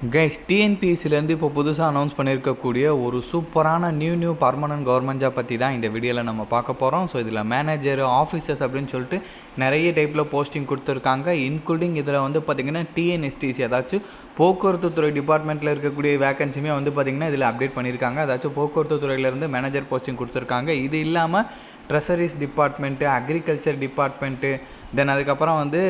Guys டிஎன்பிஎஸ்சிலேருந்து இப்போ புதுசாக announce பண்ணியிருக்கக்கூடிய ஒரு சூப்பரான new new permanent government job பற்றி தான் இந்த வீடியோவில் நம்ம பார்க்க போகிறோம் ஸோ இதில் மேனேஜர் ஆஃபீஸர்ஸ் அப்படின்னு சொல்லிட்டு நிறைய டைப்பில் போஸ்டிங் கொடுத்துருக்காங்க. இன்க்ளூடிங் இதில் வந்து பார்த்திங்கன்னா டிஎன்எஸ்டிசி ஏதாச்சும் போக்குவரத்து துறை டிபார்ட்மெண்ட்டில் இருக்கக்கூடிய வேகன்சியுமே வந்து பார்த்திங்கன்னா இதில் அப்டேட் பண்ணியிருக்காங்க ஏதாச்சும் போக்குவரத்து துறையிலேருந்து மேனேஜர் போஸ்டிங் கொடுத்துருக்காங்க. இது இல்லாமல் treasuries department agriculture department then அதுக்கப்புறம் வந்து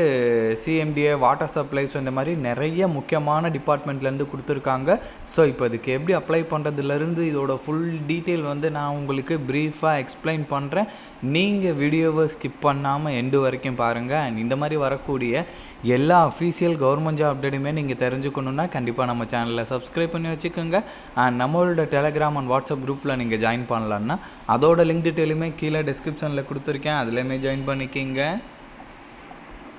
சிஎம்டிஏ வாட்டர் சப்ளைஸ் இந்த மாதிரி நிறைய முக்கியமான டிபார்ட்மெண்ட்லேருந்து கொடுத்துருக்காங்க. ஸோ இப்போ இதுக்கு எப்படி அப்ளை பண்ணுறதுலேருந்து இதோட ஃபுல் டீட்டெயில் வந்து நான் உங்களுக்கு ப்ரீஃபாக எக்ஸ்பிளைன் பண்ணுறேன் நீங்கள் வீடியோவை ஸ்கிப் பண்ணாமல் எண்டு வரைக்கும் பாருங்கள் அண்ட் இந்த மாதிரி வரக்கூடிய எல்லா அஃபீஷியல் கவர்மெண்ட் ஜாப் அப்டேட்டுமே நீங்கள் தெரிஞ்சுக்கணுன்னா கண்டிப்பாக நம்ம சேனலில் சப்ஸ்கிரைப் பண்ணி வச்சுக்கோங்க. அண்ட் நம்மளோட டெலகிராம் அண்ட் வாட்ஸ்அப் குரூப்பில் நீங்கள் ஜாயின் பண்ணலான்னா அதோட லிங்க் டீட்டெயிலுமே கீழே டிஸ்கிரிப்ஷனில் கொடுத்துருக்கேன். அதுலேயுமே ஜாயின் பண்ணிக்கிங்க.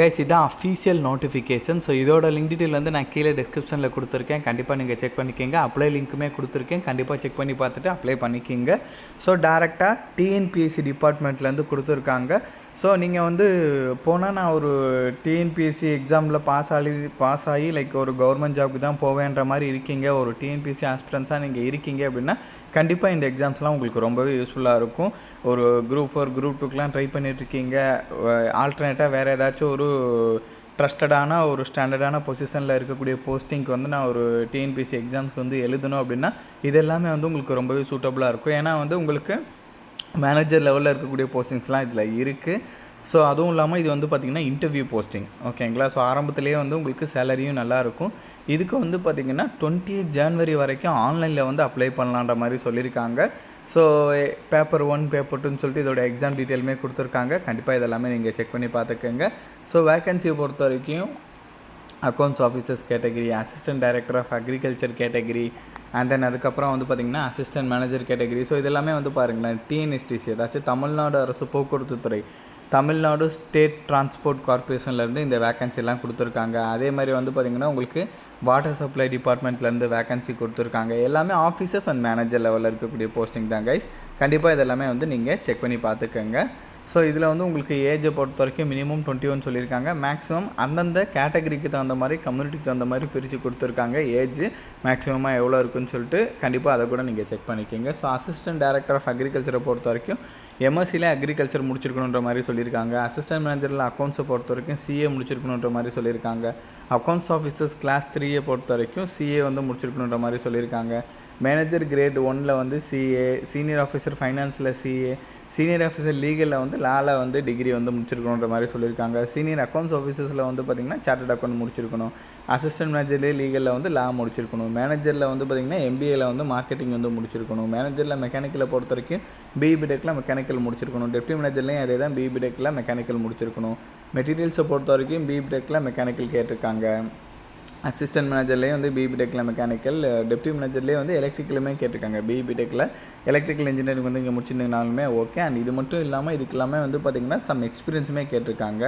கைஸ் இதான் அஃபீஷியல் நோட்டிஃபிகேஷன் ஸோ இதோட லிங்க் டீட்டெயில் வந்து நான் கீழே டிஸ்கிரிப்ஷனில் கொடுத்துருக்கேன். கண்டிப்பாக நீங்கள் செக் பண்ணிக்கோங்க. அப்ளை லிங்க்குமே கொடுத்துருக்கேன். கண்டிப்பாக செக் பண்ணி பார்த்துட்டு அப்ளை பண்ணிக்கிங்க. ஸோ டேரெக்டாக டிஎன்பிஎஸ்சி டிபார்ட்மெண்ட்லேருந்து கொடுத்துருக்காங்க. ஸோ நீங்கள் வந்து போனால் நான் ஒரு டிஎன்பிஎஸ்சி எக்ஸாமில் பாஸ் ஆகி பாஸ் ஆகி லைக் ஒரு கவர்மெண்ட் ஜாப்க்கு தான் போவேன்ற மாதிரி இருக்கீங்க. ஒரு டிஎன்பிஎஸ்சி ஆஸ்பிரன்ஸாக நீங்கள் இருக்கீங்க அப்படின்னா கண்டிப்பாக இந்த எக்ஸாம்ஸ்லாம் உங்களுக்கு ரொம்பவே யூஸ்ஃபுல்லாக இருக்கும். ஒரு குரூப் ஃபோர் குரூப் டூக்கெலாம் ட்ரை பண்ணிகிட்ருக்கீங்க ஆல்டர்னேட்டாக வேறு ஏதாச்சும் ஒரு ட்ரஸ்டடான ஒரு ஸ்டாண்டர்டான பொசிஷனில் இருக்கக்கூடிய போஸ்டிங்க்கு வந்து நான் ஒரு டிஎன்பிஎஸ்சி எக்ஸாம்ஸ்க்கு வந்து எழுதணும் அப்படின்னா இது எல்லாமே வந்து உங்களுக்கு ரொம்பவே சூட்டபுளாக இருக்கும். ஏன்னா வந்து உங்களுக்கு மேனேஜர் லெவலில் இருக்கக்கூடிய போஸ்டிங்ஸ்லாம் இதில் இருக்குது ஸோ அதுவும் இல்லாமல் இது வந்து பார்த்திங்கன்னா இன்டர்வியூ போஸ்டிங் ஓகேங்களா ஸோ ஆரம்பத்துலேயே வந்து உங்களுக்கு சேலரியும் நல்லாயிருக்கும் இதுக்கு வந்து பார்த்திங்கன்னா டுவெண்ட்டி ஜான்வரி வரைக்கும் ஆன்லைனில் வந்து அப்ளை பண்ணலான்ற மாதிரி சொல்லியிருக்காங்க. ஸோ பேப்பர் ஒன் பேப்பர் டூன்னு சொல்லிட்டு இதோட எக்ஸாம் டீட்டெயிலுமே கொடுத்துருக்காங்க. கண்டிப்பாக இதெல்லாமே நீங்கள் செக் பண்ணி பார்த்துக்கோங்க ஸோ வேக்கன்சியை பொறுத்த வரைக்கும் accounts officers category assistant director of agriculture category and then அதுக்கப்புறம் வந்து பார்த்திங்கன்னா அசிஸ்டன்ட் மேனேஜர் கேட்டகரி ஸோ இதெல்லாமே வந்து பாருங்களேன் டிஎன்எஸ்டிசி ஏதாச்சும் தமிழ்நாடு அரசு போக்குவரத்து துறை. தமிழ்நாடு ஸ்டேட் டிரான்ஸ்போர்ட் கார்பரேஷன்லேருந்து இந்த வேக்கன்சிலாம் கொடுத்துருக்காங்க. அதே மாதிரி வந்து பார்த்திங்கன்னா உங்களுக்கு வாட்டர் சப்ளை டிபார்ட்மெண்ட்லேருந்து வேக்கன்சி கொடுத்துருக்காங்க. எல்லாமே ஆஃபீஸர்ஸ் அண்ட் மேனேஜர் லெவலில் இருக்கக்கூடிய போஸ்டிங் தான் கைஸ் கண்டிப்பாக இதெல்லாமே வந்து நீங்கள் செக் பண்ணி பார்த்துக்கோங்க. ஸோ இதில் வந்து உங்களுக்கு ஏஜை பொறுத்த வரைக்கும் மினிமம் டுவெண்ட்டி ஒன் சொல்லியிருக்காங்க. மேக்ஸிமம் அந்தந்த கேட்டகரிக்கு தகுந்த மாதிரி கம்யூனிட்டிக்கு தகுந்த மாதிரி பிரித்து கொடுத்துருக்காங்க. ஏஜ் மேக்ஸிமமாக எவ்வளோ இருக்குன்னு சொல்லிட்டு கண்டிப்பாக அதை கூட நீங்கள் செக் பண்ணிக்கோங்க. ஸோ அசிஸ்டன்ட் டேரக்டர் ஆஃப் அக்ரிகல்ச்சரை பொறுத்த வரைக்கும் எம்எஸ்சியில் அக்ரிகல்ச்சர் முடிச்சிருக்கணுன்ற மாதிரி சொல்லியிருக்காங்க. அசிஸ்டன்ட் மேனேஜரில் அக்கௌண்ட்ஸை பொறுத்த வரைக்கும் சிஏ முடிச்சிருக்கணுன்ற மாதிரி சொல்லியிருக்காங்க. அக்கௌண்ட்ஸ் ஆஃபீஸர்ஸ் கிளாஸ் த்ரீயை பொறுத்த வரைக்கும் சிஏ வந்து முடிச்சிருக்கணுன்ற மாதிரி சொல்லியிருக்காங்க. மேனேஜர் கிரேட் ஒனில் வந்து சிஏ சீனியர் ஆஃபீஸர் ஃபைனான்ஸில் சிஏ சீனியர் ஆஃபீஸர் லீகலில் வந்து லாவில் வந்து டிகிரி வந்து முடிச்சிருக்கணுன்ற மாதிரி சொல்லியிருக்காங்க. சீனியர் அக்கௌண்ட்ஸ் ஆஃபீஸர்ஸில் வந்து பார்த்திங்கன்னா சார்ட்டட் அக்கௌண்ட் முடிச்சிருக்கணும். அசிஸ்டன்ட் மேனேஜர்லேயே லீகலில் வந்து லா முடிச்சிருக்கணும். மேனேஜரில் வந்து பார்த்திங்கன்னா எம்பிஏல வந்து மார்க்கெட்டிங் வந்து முடிச்சிருக்கணும். மேனேஜரில் மெக்கானிக்கலை பொறுத்த வரைக்கும் பிபிடெக்கில் மெக்கானிக்கல் முடிச்சிருக்கணும். டெப்டி மேனேஜர்லேயும் அதே தான் பிபிடெக்கில் மெக்கானிக்கல் முடிச்சிருக்கணும். மெட்டீரியல்ஸை பொறுத்த வரைக்கும் பிபிடெக்கில் மெக்கானிக்கல் கேட்டிருக்காங்க. அசிஸ்டன்ட் மேனேஜர்லேயும் வந்து பிபிடெக்கில் மெக்கானிக்கல் டெப்டி மேனேஜர்லேயே வந்து எலக்ட்ரிக்கலுமே கேட்டிருக்காங்க பிபிடெக்கில் எலக்ட்ரிக்கல் இன்ஜினியரிங் வந்து இங்கே முடிச்சிருந்தீங்கனாலுமே ஓகே அண்ட் இது மட்டும் இல்லாமல் இதுக்கு எல்லாமே வந்து பார்த்திங்கன்னா சம் எக்ஸ்பீரியன்ஸுமே கேட்டிருக்காங்க.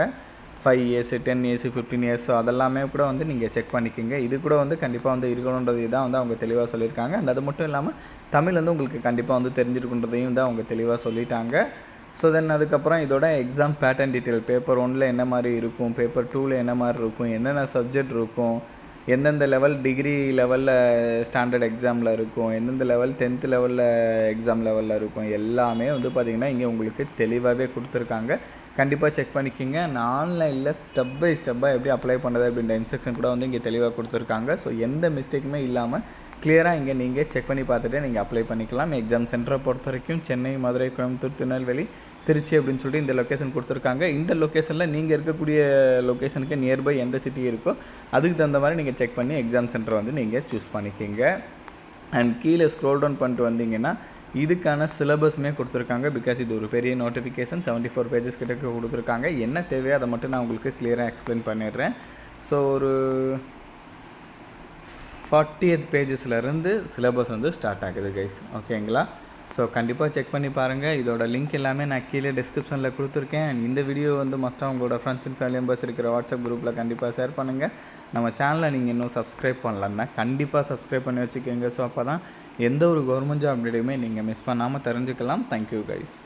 Five years ten years fifteen years அதெல்லாமே கூட வந்து நீங்கள் செக் பண்ணிக்கோங்க. இது கூட வந்து கண்டிப்பாக வந்து இருக்கணுன்றது தான் வந்து அவங்க தெளிவாக சொல்லியிருக்காங்க. அண்ட் அது மட்டும் இல்லாமல் தமிழ் வந்து உங்களுக்கு கண்டிப்பாக வந்து தெரிஞ்சிருக்குன்றதையும் தான் அவங்க தெளிவாக சொல்லிட்டாங்க. ஸோ தென் அதுக்கப்புறம் இதோட எக்ஸாம் பேட்டர்ன் டீட்டெயில் பேப்பர் ஒனில் என்ன மாதிரி இருக்கும் பேப்பர் டூவில் என்ன மாதிரி இருக்கும் என்னென்ன சப்ஜெக்ட் இருக்கும் எந்தெந்த லெவல் டிகிரி லெவலில் ஸ்டாண்டர்ட் எக்ஸாமில் இருக்கும் எந்தெந்த லெவல் டென்த்து லெவலில் எக்ஸாம் லெவலில் இருக்கும் எல்லாமே வந்து பார்த்திங்கன்னா இங்கே உங்களுக்கு தெளிவாகவே கொடுத்துருக்காங்க. கண்டிப்பாக செக் பண்ணிக்கிங்க. நான் ஆன்லைனில் ஸ்டெப் பை ஸ்டெப்பாக எப்படி அப்ளை பண்ணுறது அப்படின்ற இன்ஸ்ட்ரக்ஷன் கூட வந்து இங்கே தெளிவாக கொடுத்துருக்காங்க. ஸோ எந்த மிஸ்டேக்குமே இல்லாமல் கிளியராக இங்கே நீங்கள் செக் பண்ணி பார்த்துட்டு நீங்கள் அப்ளை பண்ணிக்கலாம். எக்ஸாம் சென்டரை பொறுத்த வரைக்கும் சென்னை மதுரை கோயம்புத்தூர் திருநெல்வேலி திருச்சி அப்படின்னு சொல்லிட்டு இந்த லொக்கேஷன் கொடுத்துருக்காங்க. இந்த லொக்கேஷனில் நீங்கள் இருக்கக்கூடிய லொக்கேஷனுக்கு நியர்பை எந்த சிட்டி இருக்கோ அதுக்கு தகுந்த மாதிரி நீங்கள் செக் பண்ணி எக்ஸாம் சென்டரை வந்து நீங்கள் சூஸ் பண்ணிக்கிங்க. அண்ட் கீழே ஸ்க்ரோல் டவுன் பண்ணிட்டு வந்தீங்கன்னா இதுக்கான சிலபஸுமே கொடுத்துருக்காங்க. பிகாஸ் இது ஒரு பெரிய நோட்டிஃபிகேஷன் செவன்ட்டி ஃபோர் பேஜஸ் கிட்ட கொடுத்துருக்காங்க. என்ன தேவையோ அதை மட்டும் நான் உங்களுக்கு கிளியராக எக்ஸ்பிளைன் பண்ணிடுறேன். ஸோ ஒரு ஃபார்ட்டியத் பேஜஸ்லேருந்து சிலபஸ் வந்து ஸ்டார்ட் ஆகுது கைஸ் ஓகேங்களா ஸோ கண்டிப்பாக செக் பண்ணி பாருங்கள் இதோட லிங்க் எல்லாமே நான் கீழே டிஸ்கிரிப்ஷனில் கொடுத்துருக்கேன். இந்த வீடியோ வந்து மஸ்ட்டாக உங்களோட ஃப்ரெண்ட்ஸ் அண்ட் ஃபேமிலி மெம்பர்ஸ் இருக்கிற வாட்ஸ்அப் குரூப்பில் கண்டிப்பாக ஷேர் பண்ணுங்கள் நம்ம சேனலை நீங்கள் இன்னும் சப்ஸ்கிரைப் பண்ணலன்னா கண்டிப்பாக சப்ஸ்கிரைப் பண்ணி வச்சுக்கோங்க. ஸோ அப்போ தான் எந்த ஒரு கவர்மெண்ட் ஜாப் அப்டேட்டுமே நீங்கள் மிஸ் பண்ணாமல் தெரிஞ்சுக்கலாம். Thank you guys